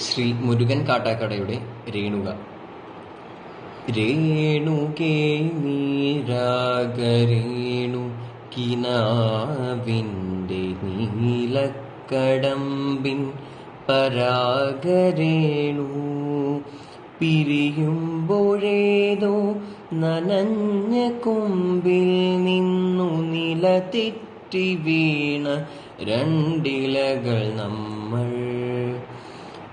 ശ്രീ മുരുകൻ കാട്ടാക്കടയുടെ രേണുക. രേണുകേ നീരാഗരേണു കിനാവിന്റെ നീലക്കടമ്പിൻ പരാഗരേണു. പിരിയുമ്പോഴേതോ നനഞ്ഞ കൊമ്പിൽ നിന്നു നില തെറ്റി വീണ രണ്ടിലകൾ നമ്മൾ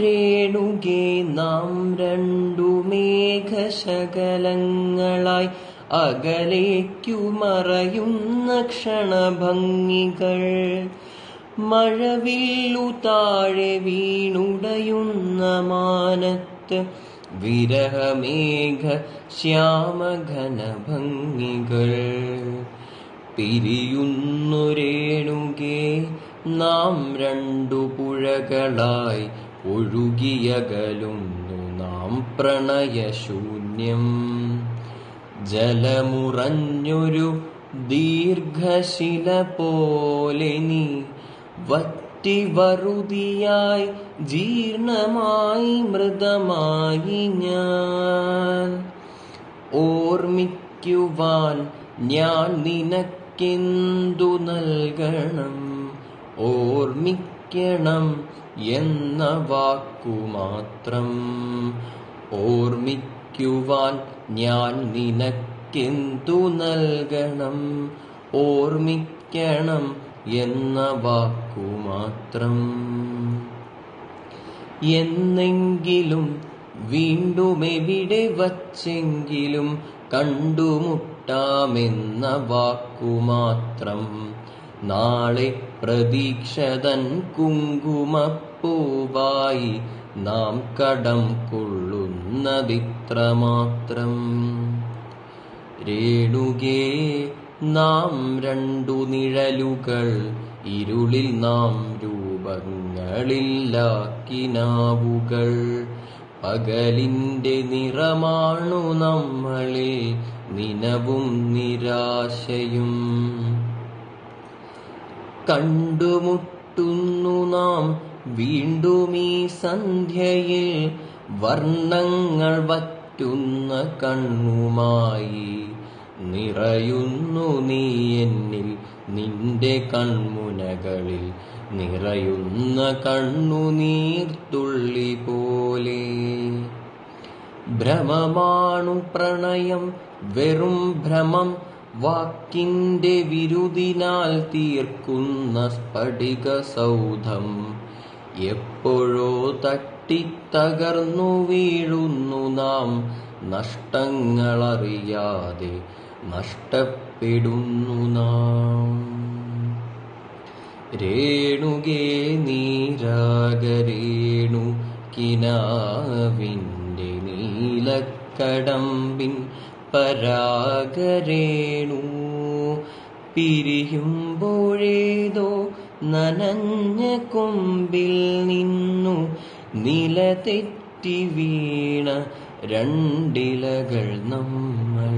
രേണുകേ നാം രണ്ടു മേഘശകലങ്ങളായി അകലേക്കു മറയുന്ന ക്ഷണഭംഗികൾ. മഴവില്ലു താഴെ വീണുടയുന്ന മാനത്ത് വിരഹമേഘ ശ്യാമഘനഭംഗികൾ. പിരിയുന്നു രേണുകേ നാം രണ്ടു പുഴകളായി ഒഴുകിയകലുന്നു നാം പ്രണയശൂന്യം. ജലമുറഞ്ഞൊരു ദീർഘശില പോലെ നീ വറ്റി വറുതിയായി ജീർണമായി മൃതമായി ഞാൻ. ഓർമ്മിക്കുവാൻ ഞാൻ നിനക്കെന്തു നൽകണം? ഓർമ്മിക്കണം എന്ന വാക്കുമാത്രം ഓർമ്മിക്കുവാൻ ഞാൻ നിനക്കെന്തു നൽകണം? ഓർമ്മിക്കണം എന്ന വാക്കുമാത്രം. എന്നെങ്കിലും വീണ്ടും എവിടെ വച്ചെങ്കിലും കണ്ടുമുട്ടാമെന്ന വാക്കുമാത്രം. നാളെ പ്രതീക്ഷതൻ കുങ്കുമപ്പൂവായി നാം കടം കൊള്ളുന്നതിത്രമാത്രം. രേണുകേ നാം രണ്ടു നിഴലുകൾ ഇരുളിൽ നാം രൂപങ്ങളില്ലാക്കിനാവുകൾ. പകലിന്റെ നിറമാണു നമ്മളിൽ നിനവും നിരാശയും. കണ്ടുമുട്ടുന്നു നാം വീണ്ടും ഈ സന്ധ്യയിൽ വർണങ്ങൾ വറ്റുന്ന കണ്ണുമായി നിറയുന്നു നീ എന്നിൽ നിന്റെ കൺമുനകളിൽ. നിറയുന്ന കണ്ണുനീർത്തുള്ളി പോലെ. ഭ്രമമാണു പ്രണയം വെറും ഭ്രമം വാക്കിന്റെ വിരുദിനാൽ തീർക്കുന്ന സ്ഫടിക സൗധം. എപ്പോഴോ തട്ടിത്തകർന്നു വീഴുന്നു നാം. നഷ്ടങ്ങളറിയാതെ നഷ്ടപ്പെടുന്നു നാം. രേണുകേ നീരാഗരേണു കിനാവിന്റെ നീലക്കടമ്പിൻ പരാഗരേണു പിരിയുമ്പോഴേതോ നനഞ്ഞ കൊമ്പിൽ നിന്നു നില തെറ്റി വീണ രണ്ടിലകൾ നമ്മൾ.